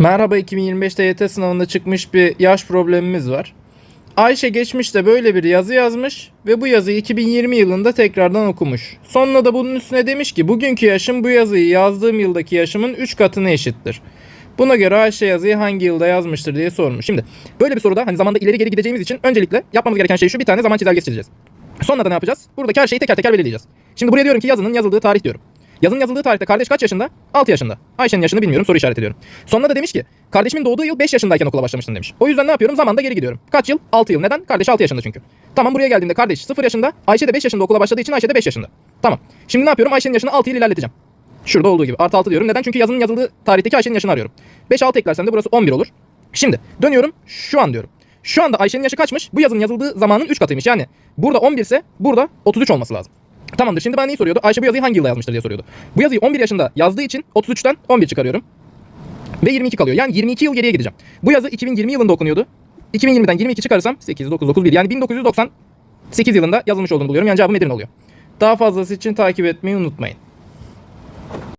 Merhaba 2025'te YT sınavında çıkmış bir yaş problemimiz var. Ayşe geçmişte böyle bir yazı yazmış ve bu yazıyı 2020 yılında tekrardan okumuş. Sonra da bunun üstüne demiş ki bugünkü yaşım bu yazıyı yazdığım yıldaki yaşımın 3 katına eşittir. Buna göre Ayşe yazıyı hangi yılda yazmıştır diye sormuş. Şimdi böyle bir soruda hani zamanda ileri geri gideceğimiz için öncelikle yapmamız gereken şey şu bir tane zaman çizelgesi çizeceğiz. Sonra da ne yapacağız? Buradaki her şeyi teker teker belirleyeceğiz. Şimdi buraya diyorum ki yazının yazıldığı tarih diyorum. Yazının yazıldığı tarihte kardeş kaç yaşında? 6 yaşında. Ayşe'nin yaşını bilmiyorum soru işaret ediyorum. Sonra da demiş ki kardeşimin doğduğu yıl 5 yaşındayken okula başlamıştın demiş. O yüzden ne yapıyorum? Zamanda geri gidiyorum. Kaç yıl? 6 yıl. Neden? Kardeş 6 yaşında çünkü. Tamam buraya geldiğimde kardeş 0 yaşında. Ayşe de 5 yaşında okula başladığı için Ayşe de 5 yaşında. Tamam. Şimdi ne yapıyorum? Ayşe'nin yaşını 6 yıl ilerleteceğim. Şurada olduğu gibi. Artı 6 diyorum. Neden? Çünkü yazının yazıldığı tarihteki Ayşe'nin yaşını arıyorum. 5 6 eklersen de burası 11 olur. Şimdi dönüyorum. Şu an diyorum. Şu anda Ayşe'nin yaşı kaçmış? Bu yazının yazıldığı zamanın 3 katıymış. Yani burada 11 ise burada 33 olması lazım. Tamamdır. Şimdi bana neyi soruyordu? Ayşe bu yazıyı hangi yılda yazmıştır diye soruyordu. Bu yazıyı 11 yaşında yazdığı için 33'ten 11 çıkarıyorum. Ve 22 kalıyor. Yani 22 yıl geriye gideceğim. Bu yazı 2020 yılında okunuyordu. 2020'den 22 çıkarırsam 8, 9, 9, 1 yani 1998 yılında yazılmış olduğunu buluyorum. Yani cevabım Edirne oluyor. Daha fazlası için takip etmeyi unutmayın.